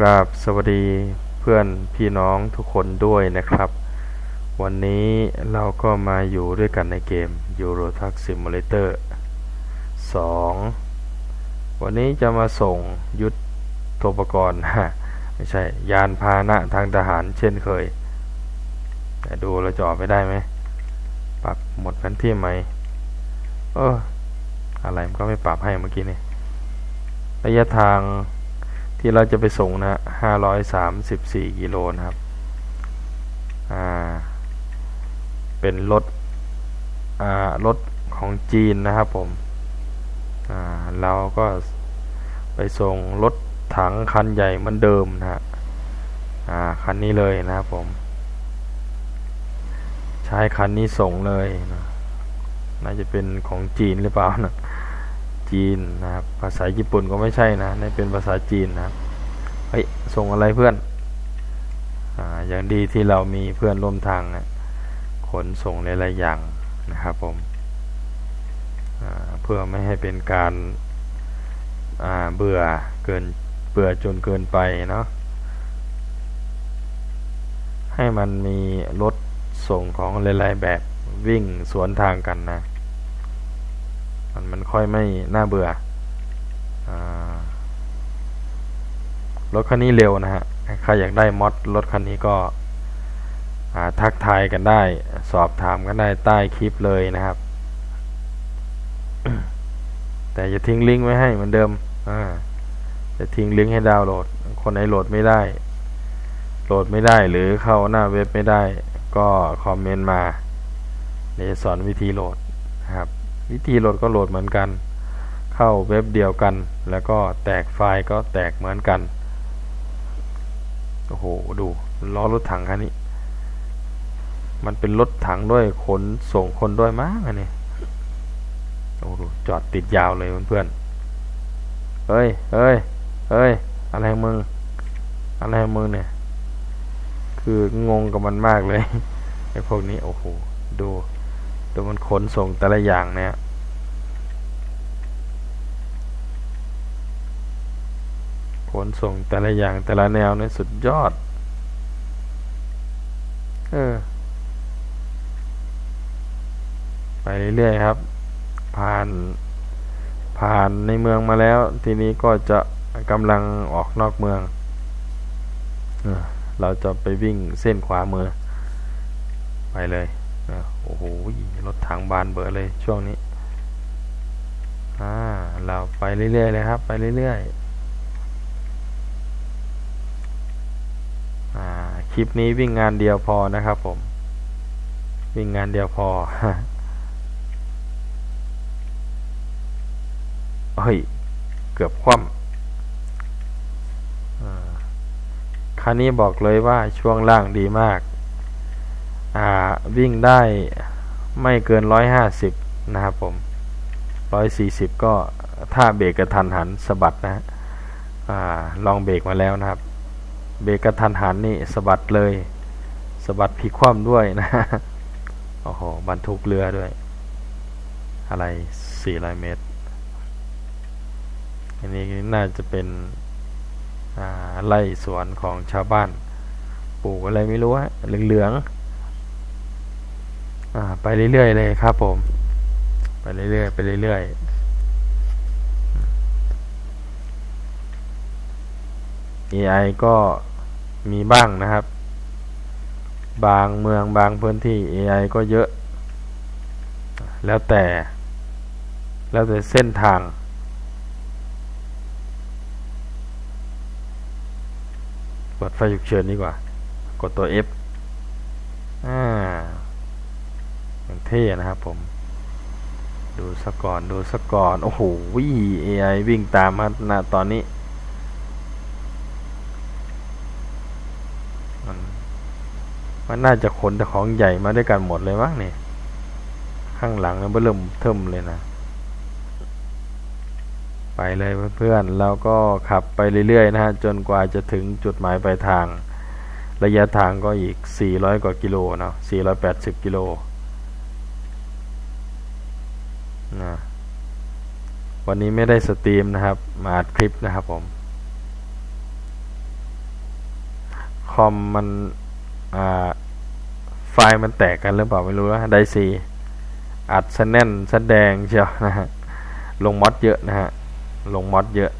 กราบสวัสดีเพื่อนพี่น้องทุกคนด้วยนะครับ วันนี้เราก็มาอยู่ด้วยกันในเกม Euro Truck Simulator 2 วันนี้จะมาส่งยุทธปกรณ์ไม่ใช่ ยานพาหนะทางทหารเช่นเคย แต่ดูเราจะออกไปได้ไหม ปรับหมดแผนที่ไหม เอออะไรมันก็ไม่ปรับให้เมื่อกี้นี่ระยะทาง ที่เราจะไปส่งนะห้าร้อยสามสิบสี่กิโลนะครับ อ่า เป็นรถ อ่า รถของจีนนะครับผม อ่า เราก็ไปส่งรถถังคันใหญ่เหมือนเดิมนะฮะ อ่า คันนี้เลยนะครับผม ใช้คันนี้ส่งเลยนะน่าจะเป็นของจีนหรือเปล่านะ จีนนะครับ ภาษาญี่ปุ่นก็ไม่ใช่นะนี่เป็นภาษาจีนนะเฮ้ยส่งอะไรเพื่อนอ่าอย่างดีที่เรามีเพื่อนร่วมทางนะขนส่งหลายๆอย่างนะครับผมเพื่อไม่ให้เป็นการาเบื่อเกินเบื่อจนเกินไปเนาะให้มันมีรถส่งของหลายๆแบบวิ่งสวนทางกันนะ มันมันค่อยไม่น่าเบื่ออรถคันนี้เร็วนะฮะ ใครอยากได้มอดรถคันนี้ก็ทักทายกันได้ สอบถามกันได้ใต้คลิปเลยนะครับ แต่จะทิ้งลิงก์ไว้ให้เหมือนเดิมจะทิ้งลิงก์ให้ดาวน์โหลด คนไหนโหลดไม่ได้ โหลดไม่ได้หรือเข้าหน้าเว็บไม่ได้ ก็คอมเมนต์มาเดี๋ยวสอนวิธีโหลดนะครับ วิธีโหลดก็โหลดเหมือนกัน เข้าเว็บเดียวกัน แล้วก็แตกไฟล์ก็แตกเหมือนกัน โอ้โห ดูล้อรถถังคันนี้ มันเป็นรถถังด้วยขนส่งคนด้วยมั้งอันนี้โอ้โหจอดติดยาวเลยเพื่อนเฮ้ยเฮ้ยเฮ้ย อะไรมึง อะไรมึงเนี่ย คืองงกับมันมากเลยไอ้พวกนี้ โอ้โห ดู ดูมันขนส่งแต่ละอย่างเนี่ย ขนส่งแต่ละอย่างแต่ละแนวเนี่ยสุดยอด เออ ไปเรื่อยๆครับ ผ่าน ผ่านในเมืองมาแล้ว ทีนี้ก็จะกำลังออกนอกเมือง เราจะไปวิ่งเส้นขวามือ ไปเลย โอ้โห รถถังบานเบอร์เลยช่วงนี้ อ่า เราไปเรื่อยๆเลยครับ ไปเรื่อยๆ อ่า คลิปนี้วิ่งงานเดียวพอนะครับผม วิ่งงานเดียวพอเฮ้ย เกือบคว่ำคันนี้บอกเลยว่าช่วงล่างดีมาก วิ่งได้ไม่เกินร้อยห้าสิบนะครับผมร้อยสี่สิบก็ถ้าเบรกกระทันหันสะบัดนะอลองเบรกมาแล้วนะครับ เบรกกระทันหันนี่สะบัดเลยสะบัดพลิกคว่ำด้วยนะโอ้โหบรรทุกเรือด้วย อะไรสี่ร้อยเมตร อันนี้น่าจะเป็นไร่สวนของชาวบ้าน ปลูกอะไรไม่รู้ฮะเหลืองๆ ไปเรื่อยๆเลยครับผม ไปเรื่อยๆไปเรื่อยๆ AI ก็มีบ้างนะครับ บางเมืองบางพื้นที่ AI ก็เยอะ แล้วแต่ แล้วแต่เส้นทางกดไฟฉุกเฉินดีกว่า กดตัว F อ่า อย่างเท่นะครับผม ดูสก่อนดูสก่อน โอ้โหวิ AI วิ่งตามมาณตอนนี้มันมันน่าจะขนแต่ของใหญ่มาด้วยกันหมดเลยมั้งเนี่ยข้างหลังมันเริ่มเทิมเลยนะไปเลยเพื่อนๆเราก็ขับไปเรื่อยๆนะฮะ จนกว่าจะถึงจุดหมายปลายทาง ระยะทางก็อีก 400 กว่ากิโลเนาะ480 กิโลนะ วันนี้ไม่ได้สตรีมนะครับ มาอัดคลิปนะครับผม คอมมันอ่าไฟล์มันแตกกันหรือเปล่าไม่รู้นะไดซีอัดซะแน่นซะแดงเชียวนะฮะ ลงมอดเยอะนะฮะ ลงมอดเยอะ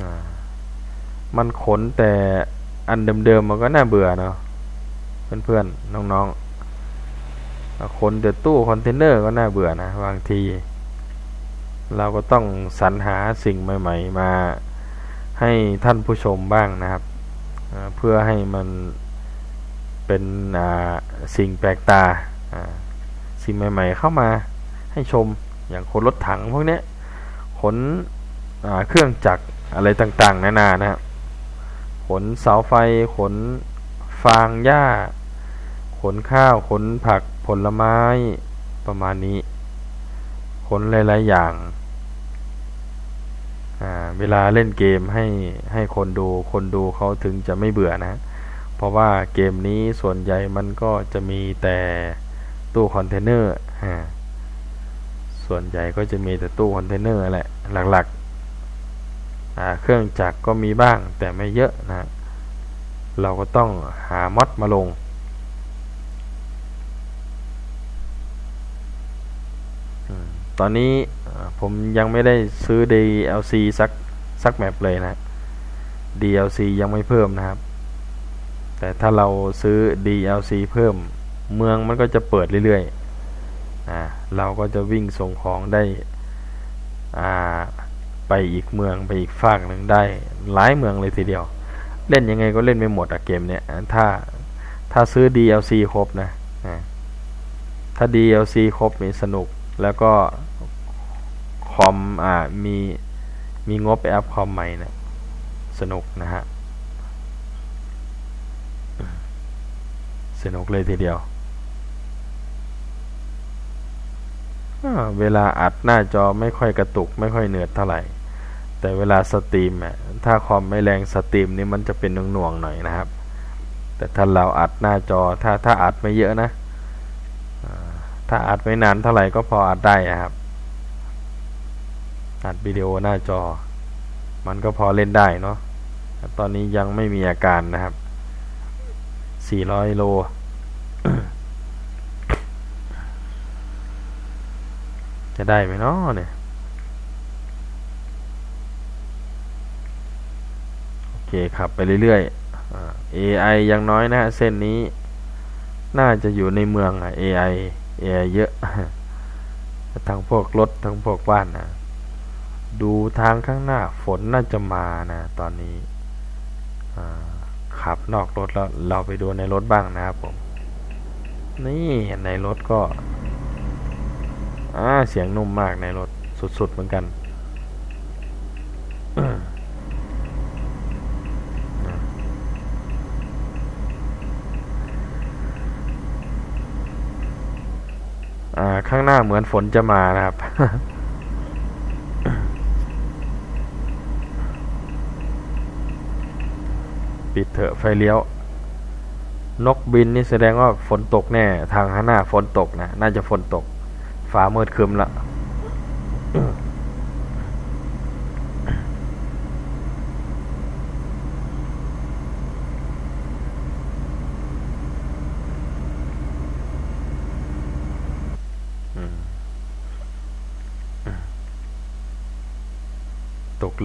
อ่ามันขนแต่อันเดิมๆมันก็น่าเบื่อเนาะเพื่อนๆ น้องๆ ขนแต่ตู้คอนเทนเนอร์ก็น่าเบื่อนะบางที เราก็ต้องสรรหาสิ่งใหม่ ๆ มาให้ท่านผู้ชมบ้างนะครับ เพื่อให้มันเป็นสิ่งแปลกตาสิ่งใหม่ ๆ เข้ามาให้ชมอย่างขนรถถังพวกนี้ขนเครื่องจักรอะไรต่างๆ นานานะครับขนเสาไฟขนฟางหญ้า ขนข้าว ขนผัก ผลไม้ประมาณนี้ขนหลาย ๆ อย่างเวลาเล่นเกมให้ให้คนดูคนดูเขาถึงจะไม่เบื่อนะ เพราะว่าเกมนี้ส่วนใหญ่มันก็จะมีแต่ตู้คอนเทนเนอร์ส่วนใหญ่ก็จะมีแต่ตู้คอนเทนเนอร์แหละหลักๆเครื่องจักรก็มีบ้างแต่ไม่เยอะนะ เราก็ต้องหามอดมาลง อืม ตอนนี้ผมยังไม่ได้ซื้อ DLC สักสักแมปเลยนะ DLC ยังไม่เพิ่มนะครับ แต่ถ้าเราซื้อ DLC เพิ่มเมืองมันก็จะเปิดเรื่อยๆอ่าเราก็จะวิ่งส่งของได้อ่าไปอีกเมืองไปอีกฝากหนึ่งได้หลายเมืองเลยทีเดียว เล่นยังไงก็เล่นไม่หมดอะเกมเนี้ยถ้าถ้าซื้อ DLC ครบนะอ่าถ้า DLC ครบมีสนุก แล้วก็คอมอ่ามีมีงบไปอัพคอมใหม่นะสนุกนะฮะสนุกเลยทีเดียว เวลาอัดหน้าจอไม่ค่อยกระตุก ไม่ค่อยเหนืดเท่าไหร่ แต่เวลาสตรีมอะถ้าคอมไม่แรงสตรีมนี่มันจะเป็นหน่วงๆหน่อยนะครับ แต่ถ้าเราอัดหน้าจอถ้าถ้าอัดไม่เยอะนะ ถ้าอัดไม่นานเท่าไหร่ก็พออัดได้ครับ อัดวิดีโอหน้าจอ มันก็พอเล่นได้เนาะตอนนี้ยังไม่มีอาการนะครับ 400 โล จะได้ไหมเนาะเนี่ย โอเคขับไปเรื่อยๆอ่า AI ยังน้อยนะฮะเส้นนี้ น่าจะอยู่ในเมืองอะ AI AI เยอะ ทั้งพวกรถทั้งพวกบ้านนะดูทางข้างหน้าฝนน่าจะมานะตอนนี้ขับนอกรถแล้วเราไปดูในรถบ้างนะครับผมนี่ในรถก็เสียงนุ่มมากในรถสุดๆเหมือนกัน ข้างหน้าเหมือนฝนจะมานะครับ ปิดเถอะไฟเลี้ยว นกบินนี่แสดงว่าฝนตกแน่ ทางข้างหน้าฝนตกนะ น่าจะฝนตก ฟ้ามืดครึมละ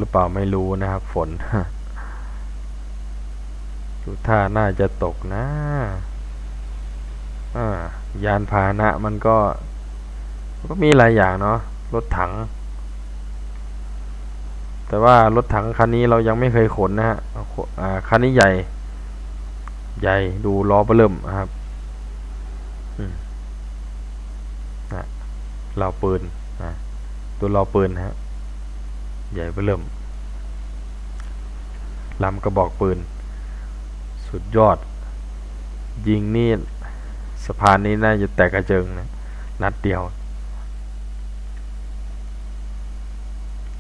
หรือเปล่าไม่รู้นะครับฝนดูท่าน่าจะตกนะอ่ายานพาหนะมันก็ ก็มีหลายอย่างเนาะรถถัง แต่ว่ารถถังคันนี้เรายังไม่เคยขนนะฮะอ่าคันนี้ใหญ่ ใหญ่ดูล้อเบอเริ่มนะครับอืมนะเราปืนนะตัวล้อปืนนะฮะ ใหญ่เบอเริ่มลำกระบอกปืน สุดยอด ยิงนี่สะพานนี้น่าจะแตกกระเจิงนะนัดเดียว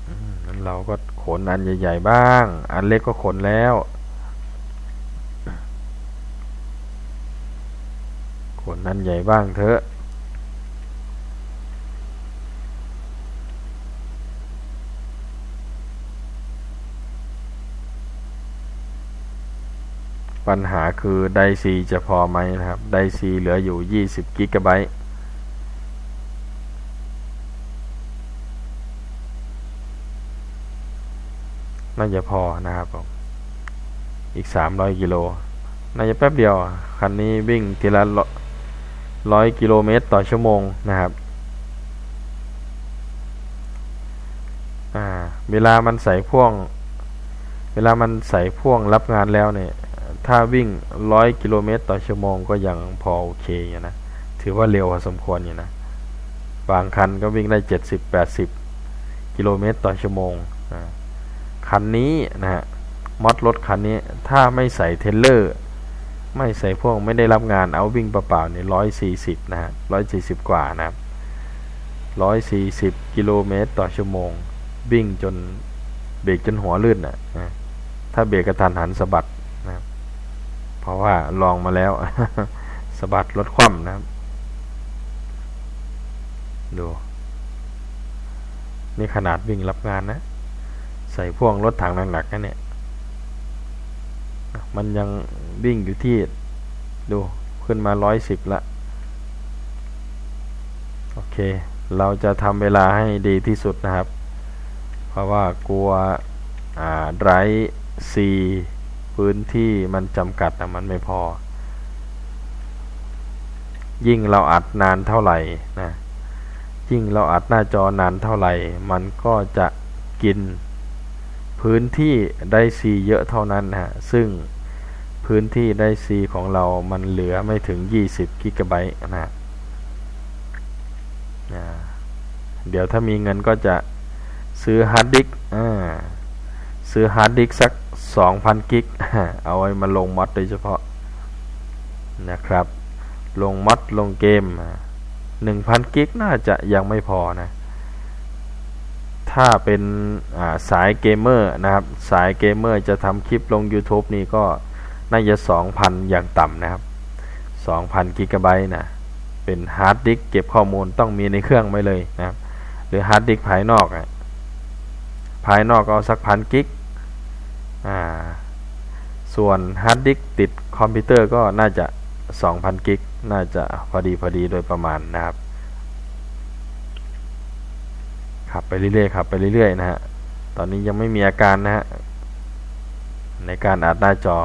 อืมงั้นเราก็ขนอันใหญ่ๆบ้าง อันเล็กก็ขนแล้ว ขนอันใหญ่บ้างเถอะ ปัญหาคือไดซีจะพอไหมนะครับ ไดซีเหลืออยู่ 20 กิกะไบต์น่าจะพอนะครับผมอีก 300 กิโล น่าจะแป๊บเดียว คันนี้วิ่งทีละร้อยกิโลเมตรต่อชั่วโมงนะครับเวลามันใส่พ่วง เวลามันใส่พ่วงรับงานแล้วเนี่ย ถ้าวิ่งร้อยกิโลเมตรต่อชั่วโมงก็ยังพอโอเคอยู่นะ ถือว่าเร็วพอสมควรอยู่นะ บางคันก็วิ่งได้เจ็ดสิบแปดสิบกิโลเมตรต่อชั่วโมงคันนี้นะฮะมอดรถคันนี้ถ้าไม่ใส่เทเลอร์ ไม่ใส่พวงไม่ได้รับงานเอาวิ่งเปล่าๆเนี่ยร้อยสี่สิบนะฮะร้อยสี่สิบกว่านะครับร้อยสี่สิบกิโลเมตรต่อชั่วโมง วิ่งจนเบรกจนหัวลื่นอะนะถ้าเบรกกระทันหันสะบัด เพราะว่าลองมาแล้วสะบัดรถคว่ำนะครับ ดู นี่ขนาดวิ่งรับงานนะ ใส่พ่วงรถถังหนักๆนะเนี่ย มันยังวิ่งอยู่ที่ ดูขึ้นมาร้อยสิบละ โอเค เราจะทำเวลาให้ดีที่สุดนะครับ เพราะว่ากลัว อ่า ไดรซี พื้นที่มันจำกัดนะมันไม่พอ ยิ่งเราอัดนานเท่าไหร่นะยิ่งเราอัดหน้าจอนานเท่าไหร่ มันก็จะกินพื้นที่ได้ซีเยอะเท่านั้นนะฮะซึ่งพื้นที่ได้ซีของเรามันเหลือไม่ถึง 20กิกะไบต์นะเดี๋ยวถ้ามีเงินก็จะซื้อฮาร์ดดิสก์ซื้อฮาร์ดดิสก์สัก 2,000 กิก เอาไว้มาลงมอดโดยเฉพาะนะครับ ลงมอดลงเกม 1,000 กิกน่าจะยังไม่พอนะ ถ้าเป็นสายเกมเมอร์นะครับ สายเกมเมอร์จะทำคลิปลง YouTube นี่ก็น่าจะ 2,000 อย่างต่ำนะครับ 2,000 กิกะไบต์นะเป็นฮาร์ดดิสก์เก็บข้อมูลต้องมีในเครื่องไว้เลยนะครับ หรือฮาร์ดดิสก์ภายนอก ภายนอกเอาสักพันกิก อ่าส่วนฮาร์ดดิสติดคอมพิวเตอร์ก็น่าจะ 2,000 กิก น่าจะพอดีพอดีโดยประมาณนะครับ ขับไปเรื่อยๆขับไปเรื่อยๆนะฮะ ตอนนี้ยังไม่มีอาการนะฮะ ในการอัดหน้าจอ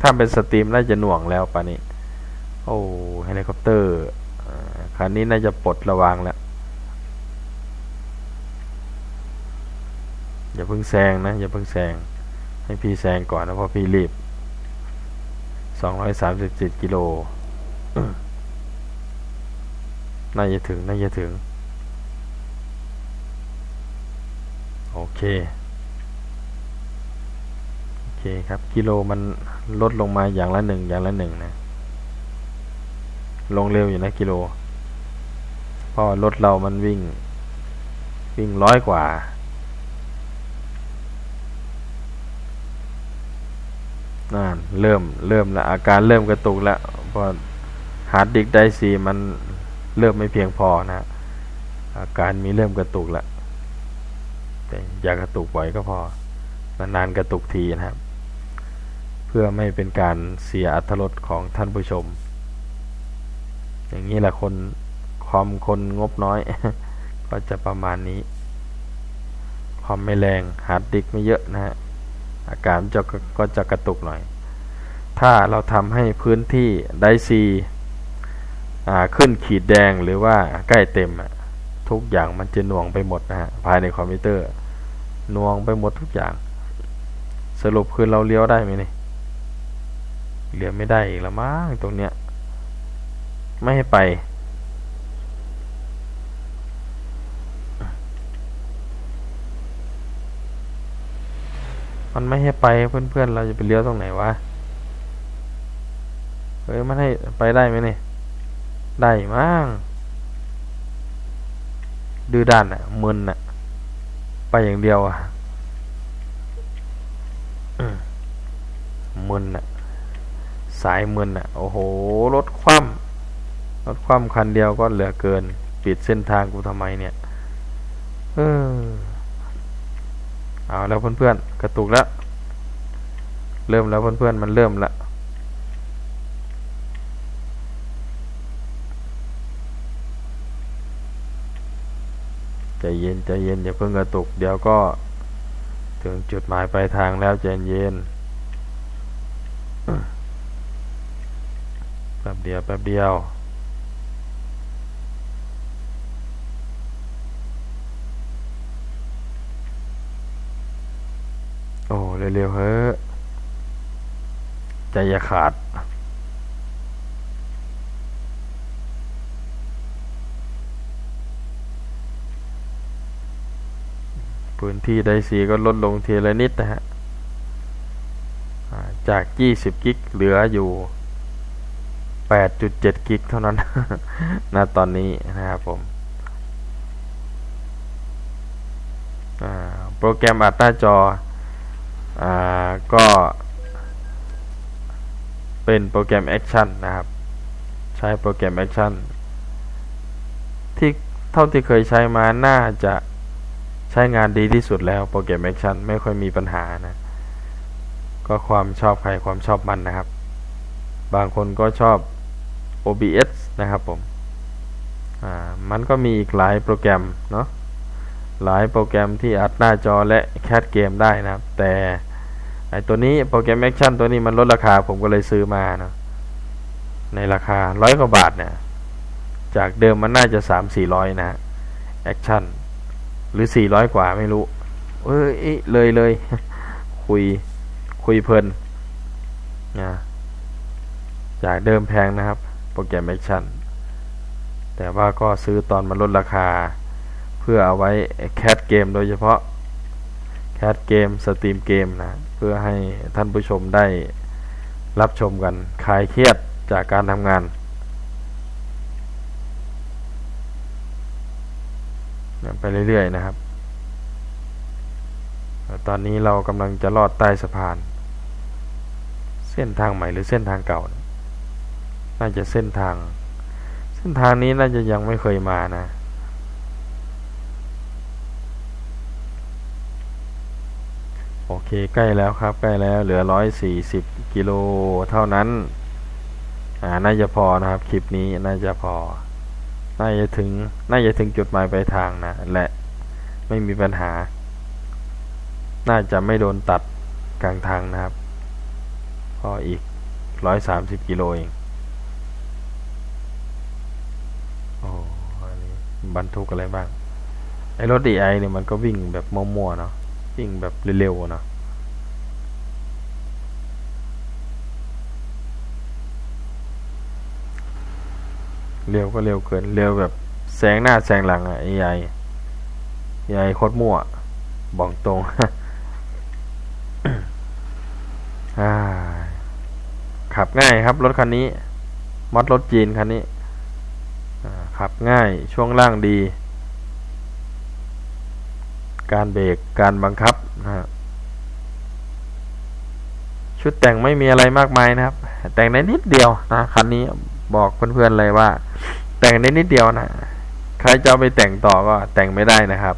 ถ้าเป็นสตรีมน่าจะหน่วงแล้วปะนี้ โอ้เฮลิคอปเตอร์คันนี้น่าจะปลดระวางแล้ว อย่าเพิ่งแซงนะ อย่าเพิ่งแซง ให้พี่แซงก่อนนะเพราะพี่รีบสองร้อยสามสิบเจ็ดกิโลน่าจะถึง น่าจะถึง โอเค โอเคครับ กิโลมันลดลงมาอย่างละหนึ่งอย่างละหนึ่งนะ ลงเร็วอยู่นะกิโลเพราะรถเรามันวิ่ง วิ่งร้อยกว่า นั่นเริ่มเริ่มละอาการเริ่มกระตุกล้วเพราะฮาร์ดดิสก์ไดซีมันเริ่มไม่เพียงพอนะ อาการมีเริ่มกระตุกล้วแต่อย่ากระตุกบ่อยก็พอนานๆกระตุกทีนะครับ เพื่อไม่เป็นการเสียอัตรสของท่านผู้ชม อย่างนี้แหละคนคอมคนงบน้อย ก็จะประมาณนี้คอมไม่แรงฮาร์ดดิสก์ไม่เยอะนะฮะ อาการจะก็จะกระตุกหน่อย ถ้าเราทำให้พื้นที่ไดซีขึ้นขีดแดงหรือว่าใกล้เต็ม ทุกอย่างมันจะหน่วงไปหมดนะฮะภายในคอมพิวเตอร์หน่วงไปหมดทุกอย่าง สรุปคือเราเลี้ยวได้ไหมนี่เลี้ยวไม่ได้อีกแล้วมั้งตรงเนี้ย ไม่ให้ไป มันไม่ให้ไปเพื่อนๆเราจะไปเลี้ยวตรงไหนวะเฮ้ยมันให้ไปได้ไหมเนี่ยได้มั้งดื้อด้านอะมึนอะไปอย่างเดียวอะมึนอะสายมึนอะโอ้โหรถคว่ำรถคว่ำคันเดียวก็เหลือเกิน ปิดเส้นทางกูทำไมเนี่ย เออ เอาแล้วเพื่อนๆกระตุกแล้วเริ่มแล้วเพื่อนๆมันเริ่มละใจเย็นใจเย็นอย่าเพิ่งกระตุก เดี๋ยวก็ถึงจุดหมายปลายทางแล้วใจเย็นแป๊บเดียวแป๊บเดียว เร็วๆเฮ้ยใจอย่าขาด พื้นที่ไดซีก็ลดลงทีละนิดนะฮะ จาก 20 กิกเหลืออยู่ 8.7 กิกเท่านั้นณตอนนี้นะครับผมโปรแกรมอัดหน้าจอ อ่าก็เป็นโปรแกรม Action นนะครับ ใช้โปรแกรม Action ที่เท่าที่เคยใช้มาน่าจะใช้งานดีที่สุดแล้วโปรแกรม Action ไม่ค่อยมีปัญหานะ ก็ความชอบใครความชอบมันนะครับ บางคนก็ชอบ OBS นะครับผม อ่า มันก็มีอีกหลายโปรแกรมเนาะ หลายโปรแกรมที่อัดหน้าจอและแคสเกมได้นะครับ แต่ไอตัวนี้โปรแกรม Action ตัวนี้มันลดราคาผมก็เลยซื้อมาเนาะในราคาร้อยกว่าบาทเนี่ยจากเดิมมันน่าจะสามสี่ร้อยนะ Action หรือสี่ร้อยกว่าไม่รู้ เอ้ยเลยเลยคุยคุยเพลินนะจากเดิมแพงนะครับ โปรแกรม Action แต่ว่าก็ซื้อตอนมันลดราคา พื่อเอาไว้แคสเกมโดยเฉพาะแคสเกมสตรีมเกมนะเพื่อให้ท่านผู้ชมได้รับชมกันคลายเครียดจากการทำงานไปเรื่อยๆนะครับ ตอนนี้เรากำลังจะลอดใต้สะพาน เส้นทางใหม่หรือเส้นทางเก่า น่าจะเส้นทาง เส้นทางนี้น่าจะยังไม่เคยมานะ โอเคใกล้แล้วครับ ใกล้แล้วเหลือร้อยสี่สิบกิโลเท่านั้น อ่าน่าจะพอนะครับ คลิปนี้น่าจะพอ น่าจะถึง น่าจะถึงจุดหมายปลายทางนะ และไม่มีปัญหา น่าจะไม่โดนตัดกลางทางนะครับพออีกร้อยสามสิบกิโลเองโอ้อันนี้บรรทุกอะไรบ้าง ไอ้รถดีไอเนี่ยมันก็วิ่งแบบมั่วๆเนาะ วิ่งแบบเร็วๆนะเร็วก็เร็วเกิน เร็วแบบแซงหน้าแซงหลังอะไอ้ใหญ่ใหญ่โคตรมั่วบอกตรงขับง่ายครับรถคันนี้ มอดรถจีนคันนี้ขับง่ายช่วงล่างดี การเบรกการบังคับนะฮะชุดแต่งไม่มีอะไรมากมายนะครับ แต่งได้นิดเดียวนะคันนี้บอกเพื่อนๆเลยว่า แต่งได้นิดเดียวนะใครจะไปแต่งต่อก็แต่งไม่ได้นะครับ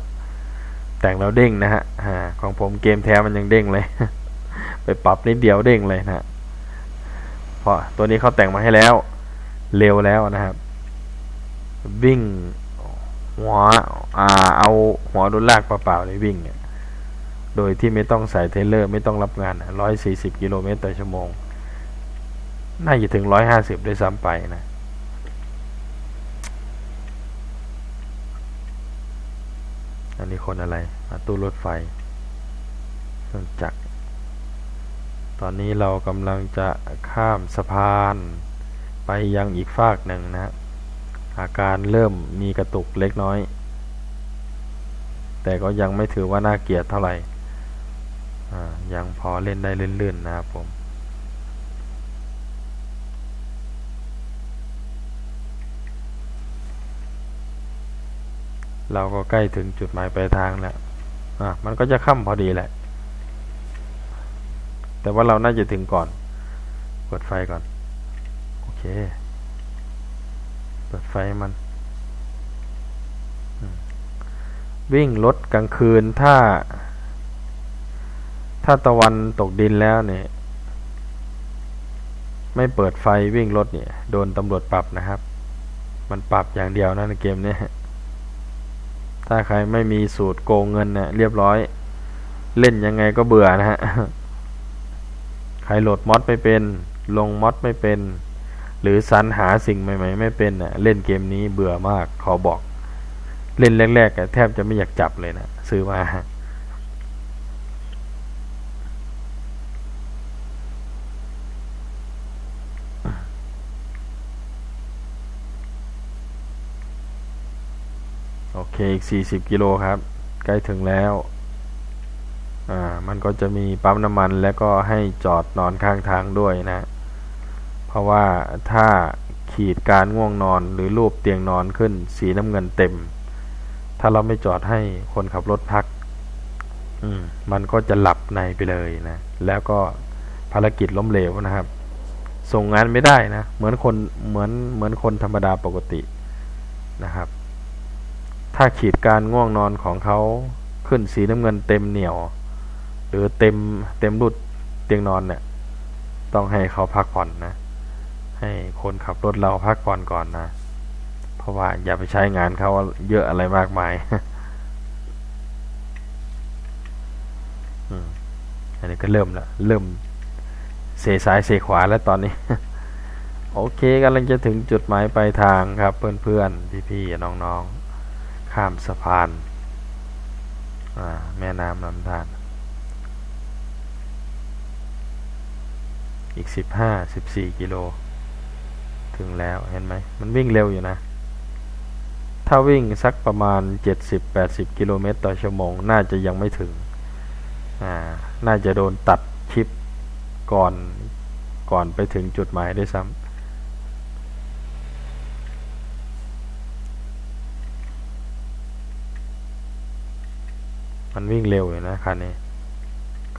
แต่งแล้วเด้งนะฮะของผมเกมแท้มันยังเด้งเลย ไปปรับนิดเดียวเด้งเลยนะฮะเพราะตัวนี้เขาแต่งมาให้แล้ว เร็วแล้วนะครับวิ่ง หัวอ่าเอาหัวดุลลากเปล่าๆเลยวิ่งเนี่ยโดยที่ไม่ต้องใส่เทเลอร์ไม่ต้องรับงานร้อยสี่สิบกิโลเมตรต่อชั่วโมง น่าจะถึงร้อยห้าสิบด้วยซ้ำไปนะ อันนี้คนอะไรมาตู้รถไฟเครื่องจักร ตอนนี้เรากำลังจะข้ามสะพาน ไปยังอีกฟากหนึ่งนะ อาการเริ่มมีกระตุกเล็กน้อย แต่ก็ยังไม่ถือว่าน่าเกลียดเท่าไหร่ยังพอเล่นได้ลื่นๆนะครับผมเราก็ใกล้ถึงจุดหมายปลายทางแล้วอะมันก็จะค่ำพอดีแหละ แต่ว่าเราน่าจะถึงก่อนเปิดไฟก่อน โอเค ฟมัน วิ่งรถกลางคืนถ้า ถ้าตะวันตกดินแล้วเนี่ย ไม่เปิดไฟวิ่งรถเนี่ย โดนตำรวจปรับนะครับ มันปรับอย่างเดียวนะในเกมเนี้ถ้าใครไม่มีสูตรโกงเงินเนี่ยเรียบร้อย เล่นยังไงก็เบื่อนะฮะ ใครโหลดมอดไม่เป็น ลงมอดไม่เป็น หรือสรรหาสิ่งใหม่ ๆ ไม่เป็นน่ะเล่นเกมนี้เบื่อมากขอบอก เล่นแรกๆแทบจะไม่อยากจับเลยนะซื้อมาโอเค อีก 40 กิโลครับ ใกล้ถึงแล้ว อ่า มันก็จะมีปั๊มน้ำมันแล้วก็ให้จอดนอนข้างทางด้วยนะ ราะว่าถ้าขีดการง่วงนอนหรือรูปเตียงนอนขึ้น สีน้ำเงินเต็ม ถ้าเราไม่จอดให้คนขับรถพัก อืม มันก็จะหลับในไปเลยนะแล้วก็ภารกิจล้มเหลวนะครับ ส่งงานไม่ได้นะเหมือนคนเหมือนเหมือนคนธรรมดาปกตินะครับ ถ้าขีดการง่วงนอนของเขาขึ้นสีน้ำเงินเต็มเหนียว หรือเต็มเต็มรุดเตียงนอนเนี่ย ต้องให้เขาพักผ่อนนะ ให้คนขับรถเราพักผ่อนก่อนนะ เพราะว่าอย่าไปใช้งานเขาเยอะอะไรมากมายอันนี้ก็เริ่มแล้วเริ่มเสซ้ายเสขวาแล้วตอนนี้ โอเคกำลังจะถึงจุดหมายปลายทางครับ เพื่อนๆพี่ๆน้องๆ ข้ามสะพานแม่น้ำลำธารอีกสิบห้าสิบสี่กิโล ถึงแล้วเห็นไหมมันวิ่งเร็วอยู่นะ ถ้าวิ่งสักประมาณเจ็ดสิบแปดสิบกิโลเมตรต่อชั่วโมง น่าจะยังไม่ถึง อ่า น่าจะโดนตัดคลิปก่อนก่อนไปถึงจุดหมายด้วยซ้ำมันวิ่งเร็วอยู่นะคันนี้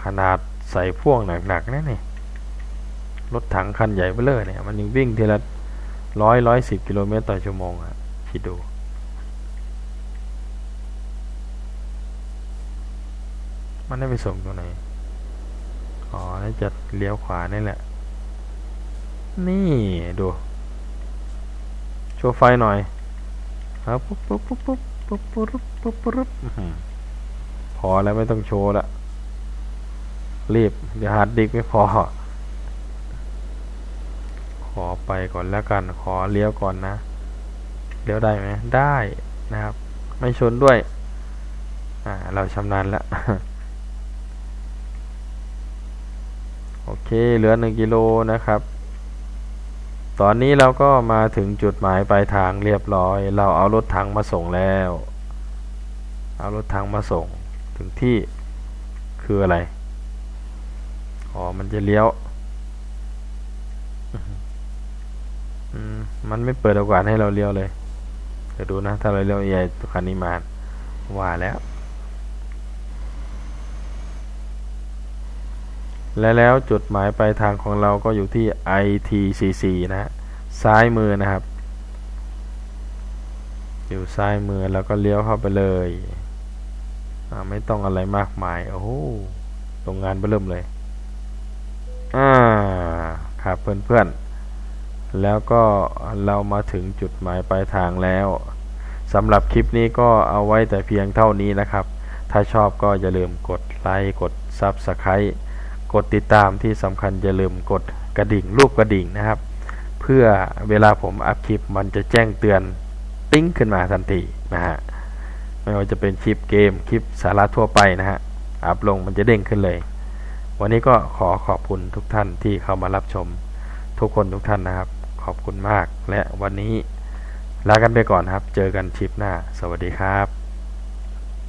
ขนาดใส่พ่วงหนักๆนะนี่รถถังคันใหญ่เบ้อเลยเนี่ย มันยังวิ่งทีละ ร้อยร้อยสิบกิโลเมตรต่อชั่วโมงอะคิดดู มันได้ไปส่งตรงไหน อ๋อแล้วจะเลี้ยวขวานี่แหละ นี่ดู โชว์ไฟหน่อยครับปุ๊บปุ๊บปุ๊บปุ๊บปุ๊บปุ๊บปุ๊บปุ๊บพอแล้วไม่ต้องโชว์ละรีบ เดี๋ยวฮาร์ดดิสก์ไม่พอ อไปก่อนแล้วกัน ขอเลี้ยวก่อนนะ เลี้ยวได้ไหมได้นะครับ ไม่ชนด้วย อ่า เราชำนาญแล้วโอเค เหลือหนึ่งกิโลนะครับ ตอนนี้เราก็มาถึงจุดหมายปลายทางเรียบร้อย เราเอารถถังมาส่งแล้ว เอารถถังมาส่ง ถึงที่คืออะไร อ๋อ มันจะเลี้ยว อื มันไม่เปิดโอกาสให้เราเลี้ยวเลยเดี๋ยวดูนะ ถ้าเราเลี้ยวใหญ่คันนี้มาว่าแล้ว และแล้วจุดหมายปลายทางของเราก็อยู่ที่ ITCC นะฮะซ้ายมือนะครับ อยู่ซ้ายมือแล้วก็เลี้ยวเข้าไปเลยไม่ต้องอะไรมากมาย โอ้โหตรงงานเริ่มเลย อ่า ครับเพื่อนๆ แล้วก็เรามาถึงจุดหมายปลายทางแล้วสำหรับคลิปนี้ก็เอาไว้แต่เพียงเท่านี้นะครับ ถ้าชอบก็อย่าลืมกดไลค์กด Subscribe กดติดตามที่สำคัญอย่าลืมกดกระดิ่งรูปกระดิ่งนะครับ เพื่อเวลาผมอัพคลิปมันจะแจ้งเตือนติ้งขึ้นมาทันทีนะฮะไม่ว่าจะเป็นคลิปเกมคลิปสาระทั่วไปนะฮะอัพลงมันจะเด้งขึ้นเลย วันนี้ก็ขอขอบคุณทุกท่านที่เข้ามารับชมทุกคนทุกท่านนะครับ อบคุณมาก และวันนี้ลากันไปก่อนครับ เจอกันชิปหน้า สวัสดีครับ